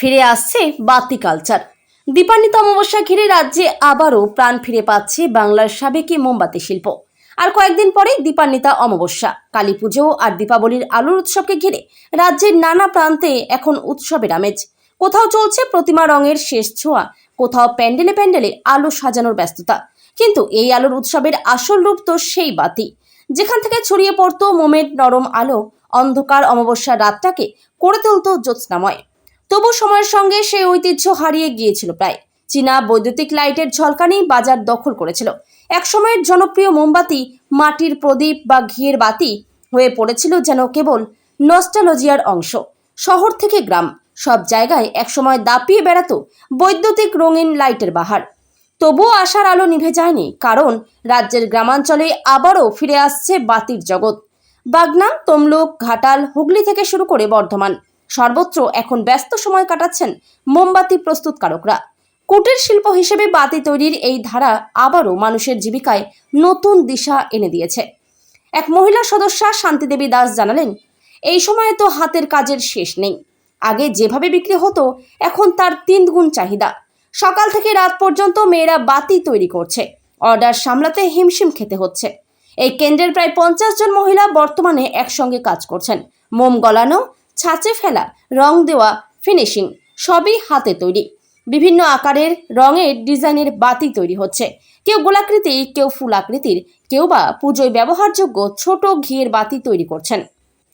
ফিরে আসছে বাতি কালচার দীপান্বিত অমাবস্যা ঘিরে রাজ্যে আবারও প্রাণ ফিরে পাচ্ছে বাংলার সাবেকি মোমবাতি শিল্প। আর কয়েকদিন পরেই দীপান্বিতা অমাবস্যা। কালী পুজো আর দীপাবলির আলোর উৎসবকে ঘিরে রাজ্যের নানা প্রান্তে এখন উৎসবের আমেজ। কোথাও চলছে প্রতিমা রঙের শেষ ছোঁয়া, কোথাও প্যান্ডেলে প্যান্ডেলে আলো সাজানোর ব্যস্ততা। কিন্তু এই আলোর উৎসবের আসল রূপ তো সেই বাতি। যেখান থেকে ছড়িয়ে পড়তো মোমের নরম আলো, অন্ধকার অমাবস্যার রাতটাকে করে তুলতো জ্যোৎস্নাময়। তবু সময়ের সঙ্গে সেই ঐতিহ্য হারিয়ে গিয়েছিল প্রায়। চীনা বৈদ্যুতিক লাইটের ঝলকানি বাজার দখল করেছিল। একসময়ের জনপ্রিয় মোমবাতি, মাটির প্রদীপ বা ঘিয়ের বাতি হয়ে পড়েছিল যেন কেবল নস্টালজিয়ার অংশ। শহর থেকে গ্রাম, সব জায়গায় একসময় দাপিয়ে বেড়াতো বৈদ্যুতিক রঙিন লাইটের বাহার। তবুও আশার আলো নিভে যায়নি, কারণ রাজ্যের গ্রামাঞ্চলে আবারও ফিরে আসছে বাতির জগৎ। বাগনা তমলুক, ঘাটাল, হুগলি থেকে শুরু করে বর্ধমান। সর্বত্র এখন ব্যস্ত সময় কাটাচ্ছেন মোমবাতি প্রস্তুতকারকরা। কুটির শিল্প হিসেবে বাতি তৈরির এই ধারা আবারও মানুষের জীবিকায় নতুন দিশা এনে দিয়েছে। এক মহিলা সদস্যা শান্তিদেবী দাস জানালেন, এই সময়ে তো হাতের কাজের শেষ নেই। আগে যেভাবে বিক্রি হতো, এখন তার তিন গুণ চাহিদা। সকাল থেকে রাত পর্যন্ত মেয়েরা বাতি তৈরি করছে। অর্ডার সামলাতে হিমশিম খেতে হচ্ছে। এই কেন্দ্রের প্রায় পঞ্চাশ জন মহিলা বর্তমানে একসঙ্গে কাজ করছেন। মোম গলানো ছাঁচে ফেলা, রং দেওয়া ফিনিশিং সবই হাতে তৈরি। বিভিন্ন আকারের রঙের ডিজাইনের বাতি তৈরি হচ্ছে। কেউ গোলাকৃতি, কেউ ফুল আকৃতির কেউ বা পুজোয় ব্যবহারযোগ্য ছোট ঘিয়ের বাতি তৈরি করছেন।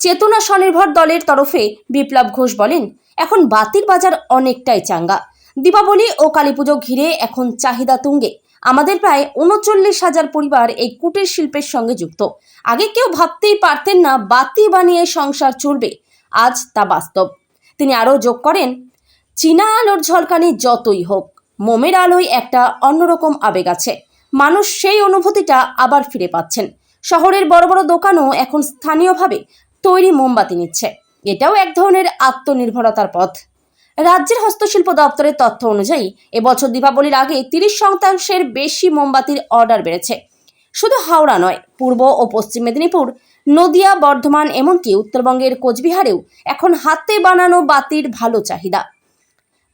চেতনা স্বনির্ভর দলের তরফে বিপ্লব ঘোষ বলেন, এখন বাতির বাজার অনেকটাই চাঙ্গা। দীপাবলি ও কালীপুজো ঘিরে এখন চাহিদা তুঙ্গে। আমাদের প্রায় উনচল্লিশ হাজার পরিবার এই কুটির শিল্পের সঙ্গে যুক্ত। আগে কেউ ভাবতেই পারতেন না বাতি বানিয়ে সংসার চলবে। আজ তা বাস্তব। তিনি আরও যোগ করেন, চীনা আলোর ঝলকানি যতই হোক, মোমের আলোয় একটা অন্যরকম আবেগ আছে। মানুষ সেই অনুভূতিটা আবার ফিরে পাচ্ছেন। শহরের বড় বড় দোকানও এখন স্থানীয়ভাবে তৈরি মোমবাতি নিচ্ছে। এটাও এক ধরনের আত্মনির্ভরতার পথ। রাজ্যের হস্তশিল্প দপ্তরের তথ্য অনুযায়ী এবছর দীপাবলির আগে তিরিশ শতাংশের বেশি মোমবাতির অর্ডার বেড়েছে। শুধু হাওড়া নয়, পূর্ব ও পশ্চিম মেদিনীপুর নদিয়া, বর্ধমান, এমনকি উত্তরবঙ্গের কোচবিহারেও এখন হাতে বানানো বাতির ভালো চাহিদা।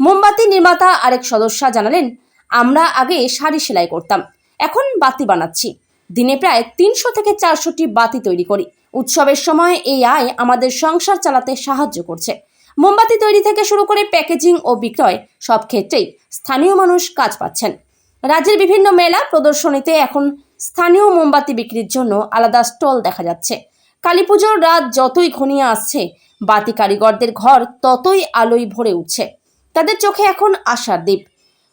মোমবাতি নির্মাতা আরেক সদস্যা জানালেন, আমরা আগে শাড়ি সেলাই করতাম, এখন বাতি বানাচ্ছি। দিনে প্রায় তিনশো থেকে চারশোটি বাতি তৈরি করি। উৎসবের সময় এই আয় আমাদের সংসার চালাতে সাহায্য করছে। মোমবাতি তৈরি থেকে শুরু করে প্যাকেজিং ও বিক্রয় সব ক্ষেত্রেই স্থানীয় মানুষ কাজ পাচ্ছেন। রাজ্যের বিভিন্ন মেলা প্রদর্শনীতে এখন স্থানীয় মোমবাতি বিক্রির জন্য আলাদা স্টল দেখা যাচ্ছে। কালী পুজোর রাত যতই ঘনিয়ে আসছে, বাতি কারিগরদের ঘর ততই আলোয় ভরে উঠছে। তাদের চোখে এখন আশার দ্বীপ।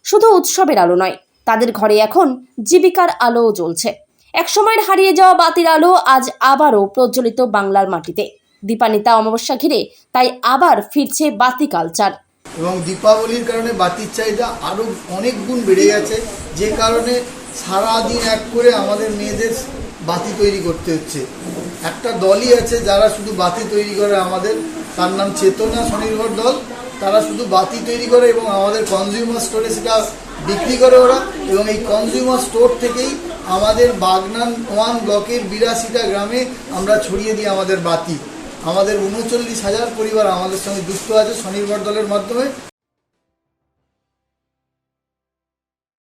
শুধু উৎসবের আলো নয়, তাদের ঘরে এখন জীবিকার আলোও জ্বলছে। একসময়ের হারিয়ে যাওয়া বাতির আলো আজ আবারও প্রজ্বলিত বাংলার মাটিতে। দীপানিতা অমাবস্যা ঘিরে তাই আবার ফিরছে বাতি কালচার। এবং দীপাবলির কারণে বাতির চাহিদা আরও অনেক গুণ বেড়ে গেছে, যে কারণে সারা দিন এক করে আমাদের মেয়েদের বাতি তৈরি করতে হচ্ছে। একটা দলই আছে যারা শুধু বাতি তৈরি করে আমাদের, তার নাম চেতনা স্বনির্ভর দল। তারা শুধু বাতি তৈরি করে এবং আমাদের কনজিউমার স্টোরে সেটা বিক্রি করে ওরা এবং এই কনজিউমার স্টোর থেকেই আমাদের বাগনান ওয়ান ব্লকের বিরাশিটা গ্রামে আমরা ছড়িয়ে দিই আমাদের বাতি। আমাদের উনচল্লিশ হাজার পরিবার আমাদের সঙ্গে যুক্ত আছে স্বনির্ভর দলের মাধ্যমে।